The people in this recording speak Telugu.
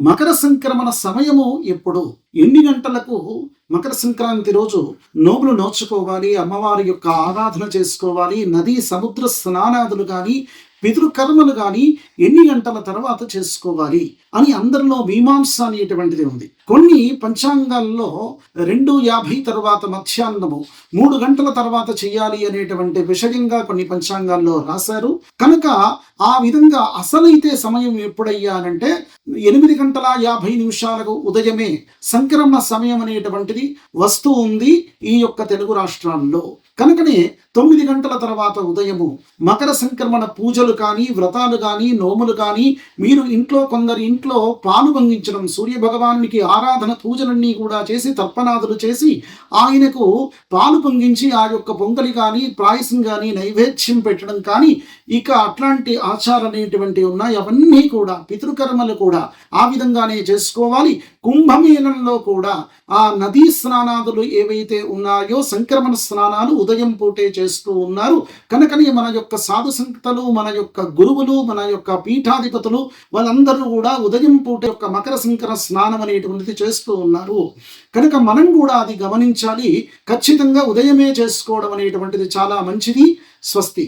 మకర సంక్రమణ సమయము ఎప్పుడు? ఎన్ని గంటలకు మకర సంక్రాంతి రోజు నోములు నోచుకోవాలి అమ్మవారి యొక్క ఆరాధన చేసుకోవాలి నదీ సముద్ర స్నానాదులు కానీ పితృకర్మలు కానీ ఎన్ని గంటల తర్వాత చేసుకోవాలి అని అందరిలో మీమాంస అనేటువంటిది ఉంది. కొన్ని పంచాంగాల్లో రెండు యాభై తర్వాత మధ్యాహ్నము మూడు గంటల తర్వాత చేయాలి అనేటువంటి విషయంగా కొన్ని పంచాంగాల్లో రాశారు. కనుక ఆ విధంగా అసలైతే సమయం ఎప్పుడయ్యానంటే ఎనిమిది గంటల యాభై నిమిషాలకు ఉదయమే సంక్రమణ సమయం అనేటువంటిది వస్తూ ఉంది ఈ యొక్క తెలుగు రాష్ట్రాల్లో. కనుకనే తొమ్మిది గంటల తర్వాత ఉదయము మకర సంక్రమణ పూజలు కానీ వ్రతాలు కానీ నోములు కానీ మీరు ఇంట్లో కొందరి ఇంట్లో పాలు పొంగించడం సూర్యభగవానికి ఆరాధన పూజలన్నీ కూడా చేసి తర్పణాదులు చేసి ఆయనకు పాలు పొంగించి ఆ యొక్క పొంగలి కానీ ప్రాయసం కానీ నైవేద్యం పెట్టడం కానీ ఇక అట్లాంటి ఆచారాలు అనేటువంటివి ఉన్నాయి. అవన్నీ కూడా పితృకర్మలు కూడా ఆ విధంగానే చేసుకోవాలి. కుంభమేళంలో కూడా ఆ నదీ స్నానాదులు ఏవైతే ఉన్నాయో సంక్రమణ స్నానాలు ఉదయం పూటే చేస్తూ ఉన్నారు. కనుకనే మన యొక్క సాధు సంతలు మన యొక్క గురువులు మన యొక్క పీఠాధిపతులు వాళ్ళందరూ కూడా ఉదయం పూట యొక్క మకర సంకర స్నానం అనేటువంటిది చేస్తూ ఉన్నారు. కనుక మనం కూడా అది గమనించాలి. ఖచ్చితంగా ఉదయమే చేసుకోవడం అనేటువంటిది చాలా మంచిది. స్వస్తి.